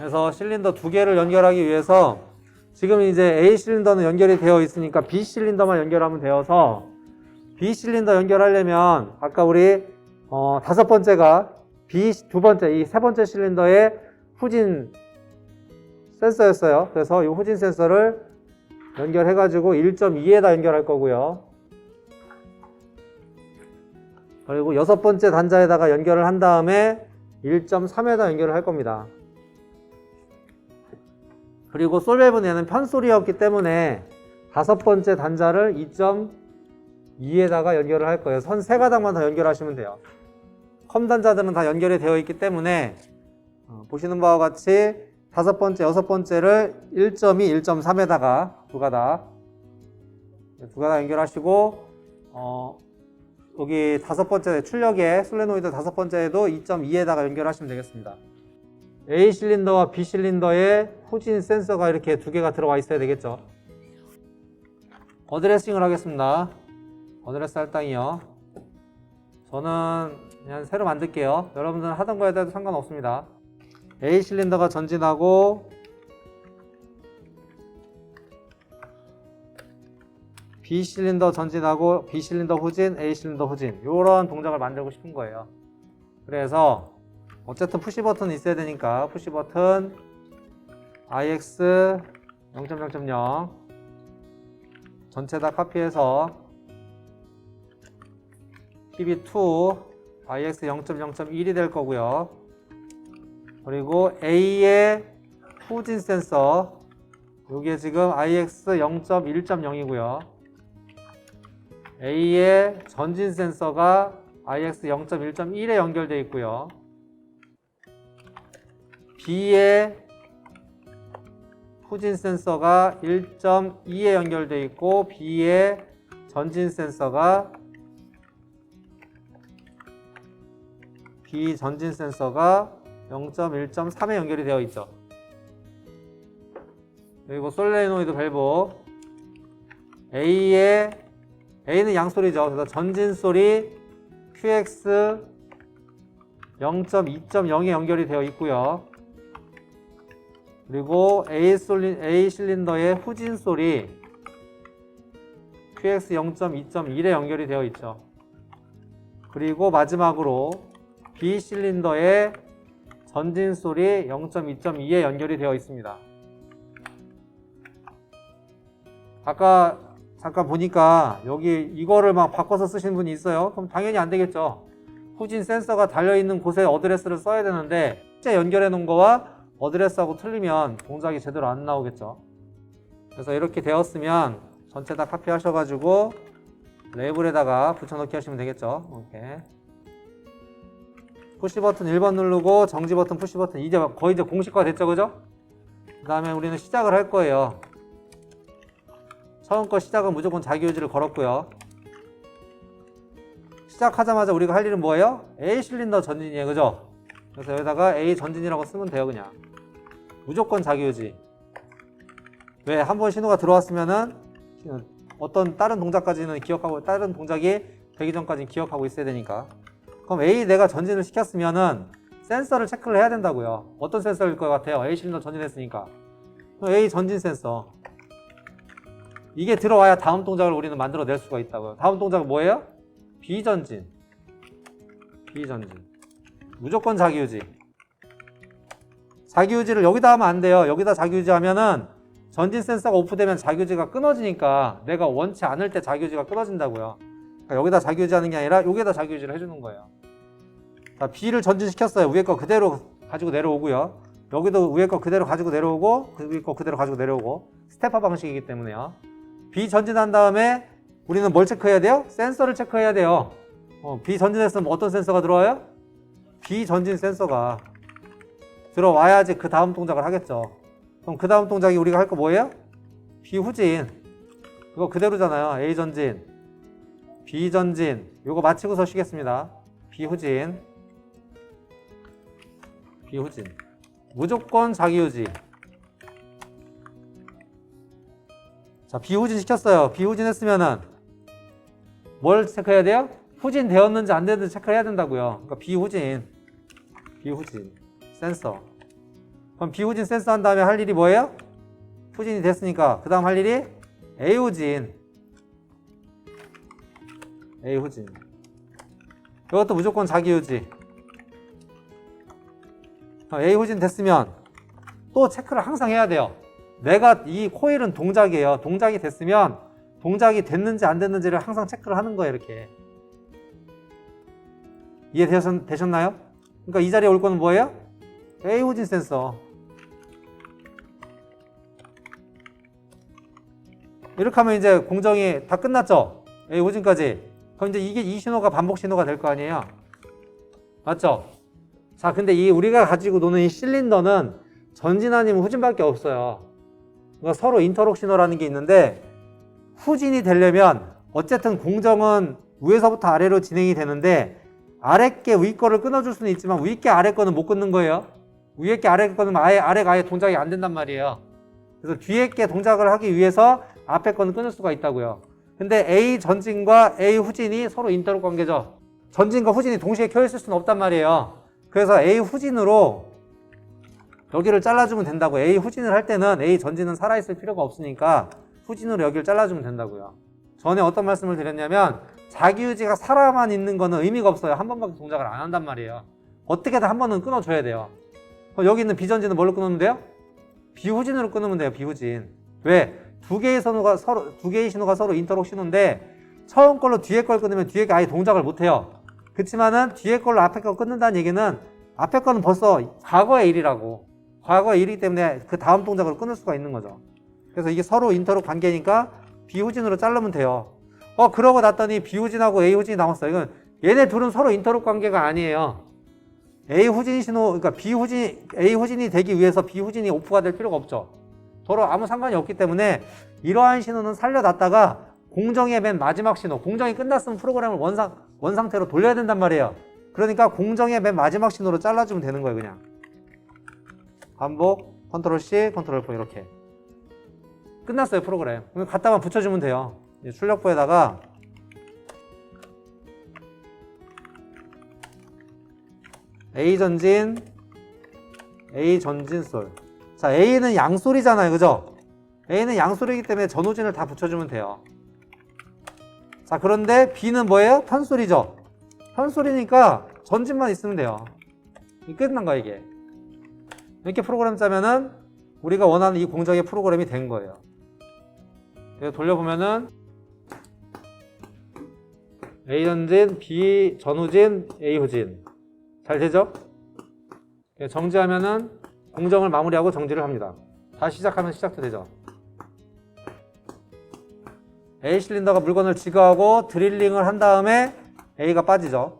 그래서 실린더 두 개를 연결하기 위해서 지금 이제 A 실린더는 연결이 되어 있으니까 B 실린더만 연결하면 되어서 B 실린더 연결하려면 아까 우리 어, 다섯 번째가 B 두 번째 이 세 번째 실린더의 후진 센서였어요. 그래서 이 후진 센서를 연결해 가지고 1.2에다 연결할 거고요. 그리고 여섯 번째 단자에다가 연결을 한 다음에 1.3에다 연결을 할 겁니다. 그리고 솔베브는 편소리였기 때문에 다섯 번째 단자를 2.2에다가 연결을 할 거예요. 선 세 가닥만 더 연결하시면 돼요. 컴 단자들은 다 연결이 되어 있기 때문에 어, 보시는 바와 같이 다섯 번째, 여섯 번째를 1.2, 1.3에다가 두 가닥 두 가닥 연결하시고 어, 여기 다섯 번째 출력에 솔레노이드 다섯 번째에도 2.2에다가 연결하시면 되겠습니다. A 실린더와 B 실린더에 후진 센서가 이렇게 두 개가 들어와 있어야 되겠죠. 어드레싱을 하겠습니다. 어드레스 할당이요. 저는 그냥 새로 만들게요. 여러분들은 하던 거에 대해도 상관없습니다. A 실린더가 전진하고 B 실린더 전진하고 B 실린더 후진, A 실린더 후진 이런 동작을 만들고 싶은 거예요. 그래서 어쨌든 푸시 버튼이 있어야 되니까 푸시 버튼 IX 0.0.0 전체 다 카피해서 PB2 IX 0.0.1이 될 거고요. 그리고 A의 후진 센서 이게 지금 IX 0.1.0이고요. A의 전진 센서가 IX 0.1.1에 연결되어 있고요. B의 후진 센서가 1.2에 연결되어 있고 B의 전진 센서가 B 전진 센서가 0.1.3에 연결이 되어 있죠. 그리고 솔레노이드 밸브 A의 A는 양소리죠. 그래서 전진 소리 QX 0.2.0에 연결이 되어 있고요. 그리고 A, 솔린, A 실린더의 후진 소리 QX 0.2.1에 연결이 되어 있죠. 그리고 마지막으로 B 실린더의 전진 소리 0.2.2에 연결이 되어 있습니다. 아까 잠깐 보니까 여기 이거를 막 바꿔서 쓰신 분이 있어요. 그럼 당연히 안 되겠죠. 후진 센서가 달려 있는 곳에 어드레스를 써야 되는데 실제 연결해 놓은 거와 어드레스하고 틀리면 동작이 제대로 안 나오겠죠. 그래서 이렇게 되었으면 전체 다 카피하셔가지고 레이블에다가 붙여넣기 하시면 되겠죠. 이렇게. 푸시 버튼 1번 누르고 정지 버튼 푸시 버튼 이제 거의 이제 공식화 됐죠, 그죠? 그 다음에 우리는 시작을 할 거예요. 처음 거 시작은 무조건 자기 유지를 걸었고요. 시작하자마자 우리가 할 일은 뭐예요? A 실린더 전진이에요, 그죠? 그래서 여기다가 A 전진이라고 쓰면 돼요, 그냥. 무조건 자기 유지. 왜? 한 번 신호가 들어왔으면은 어떤 다른 동작까지는 기억하고 다른 동작이 되기 전까지는 기억하고 있어야 되니까. 그럼 A 내가 전진을 시켰으면은 센서를 체크를 해야 된다고요. 어떤 센서일 것 같아요? A 실린더 전진했으니까. 그럼 A 전진 센서. 이게 들어와야 다음 동작을 우리는 만들어 낼 수가 있다고요. 다음 동작은 뭐예요? 비전진. 비전진. 무조건 자기유지. 자기유지를 여기다 하면 안 돼요. 여기다 자기유지 하면은 전진 센서가 오프되면 자기유지가 끊어지니까 내가 원치 않을 때 자기유지가 끊어진다고요. 그러니까 여기다 자기유지 하는 게 아니라 여기다 자기유지를 해주는 거예요. 자, B를 전진시켰어요. 위에 거 그대로 가지고 내려오고요. 여기도 위에 거 그대로 가지고 내려오고 그 위에 거 그대로 가지고 내려오고 스테파 방식이기 때문에요. B 전진한 다음에 우리는 뭘 체크해야 돼요? 센서를 체크해야 돼요. 어, B 전진했으면 어떤 센서가 들어와요? B 전진 센서가 들어와야지 그 다음 동작을 하겠죠. 그럼 그 다음 동작이 우리가 할 거 뭐예요? B 후진. 이거 그대로잖아요. A 전진, B 전진. 이거 마치고서 쉬겠습니다. B 후진, B 후진. 무조건 자기 유지. 자, 비후진 시켰어요. 비후진 했으면은 뭘 체크해야 돼요? 후진 되었는지 안 되는지 체크해야 된다고요. 그러니까 비후진, 비후진 센서. 그럼 B 후진 센서 한 다음에 할 일이 뭐예요? 후진이 됐으니까 그 다음 할 일이 A 후진. A 후진. 이것도 무조건 자기 유지. 어, A 후진 됐으면 또 체크를 항상 해야 돼요. 내가 이 코일은 동작이에요. 동작이 됐으면 동작이 됐는지 안 됐는지를 항상 체크를 하는 거예요 이렇게. 이해되셨나요? 그러니까 이 자리에 올 거는 뭐예요? A 후진 센서 이렇게 하면 이제 공정이 다 끝났죠? A 후진까지 그럼 이제 이게 이 신호가 반복 신호가 될 거 아니에요? 맞죠? 자 근데 이 우리가 가지고 노는 이 실린더는 전진 아니면 후진밖에 없어요 그러니까 서로 인터록 신호라는 게 있는데 후진이 되려면 어쨌든 공정은 위에서부터 아래로 진행이 되는데 아래 게 위 거를 끊어줄 수는 있지만 위 게 아래 거는 못 끊는 거예요. 위에 게 아래 거는 아예 아래가 아예 동작이 안 된단 말이에요. 그래서 뒤에 게 동작을 하기 위해서 앞에 거는 끊을 수가 있다고요. 근데 A 전진과 A 후진이 서로 인터록 관계죠. 전진과 후진이 동시에 켜 있을 수는 없단 말이에요. 그래서 A 후진으로 여기를 잘라주면 된다고. A 후진을 할 때는 A 전진은 살아있을 필요가 없으니까 후진으로 여기를 잘라주면 된다고요. 전에 어떤 말씀을 드렸냐면 자기유지가 살아만 있는 거는 의미가 없어요. 한 번밖에 동작을 안 한단 말이에요. 어떻게든 한 번은 끊어줘야 돼요. 그럼 여기 있는 비전진은 뭘로 끊으면 돼요? 비후진으로 끊으면 돼요. 비후진. 왜? 두 개의 신호가 서로 두 개의 신호가 서로 인터록 신호인데 처음 걸로 뒤에 걸 끊으면 뒤에 게 아예 동작을 못 해요. 그렇지만은 뒤에 걸로 앞에 걸 끊는다는 얘기는 앞에 거는 벌써 과거의 일이라고. 과거의 일이기 때문에 그 다음 동작을 끊을 수가 있는 거죠. 그래서 이게 서로 인터록 관계니까 비후진으로 자르면 돼요. 어 그러고 났더니 비후진하고 A 후진이 나왔어요. 이건 얘네 둘은 서로 인터록 관계가 아니에요. A 후진 신호 그러니까 B 후진 A 후진이 되기 위해서 B 후진이 오프가 될 필요가 없죠. 서로 아무 상관이 없기 때문에 이러한 신호는 살려놨다가 공정의 맨 마지막 신호, 공정이 끝났으면 프로그램을 원상 원 상태로 돌려야 된단 말이에요. 그러니까 공정의 맨 마지막 신호로 잘라주면 되는 거예요, 그냥. 반복, 컨트롤 C, 컨트롤 V 이렇게. 끝났어요, 프로그램. 그럼 갖다만 붙여주면 돼요. 출력부에다가 A 전진, A 전진 솔. 자, A는 양솔이잖아요, 그죠? A는 양솔이기 때문에 전호진을 다 붙여주면 돼요. 자, 그런데 B는 뭐예요? 편솔이죠? 편솔이니까 전진만 있으면 돼요. 이 끝난 거야, 이게. 이렇게 프로그램 짜면은 우리가 원하는 이 공정의 프로그램이 된 거예요. 그래서 돌려보면은 A 전진, B 전후진, A 후진. 잘 되죠? 예, 정지하면은 공정을 마무리하고 정지를 합니다. 다시 시작하면 시작도 되죠. A 실린더가 물건을 지거하고 드릴링을 한 다음에 A가 빠지죠.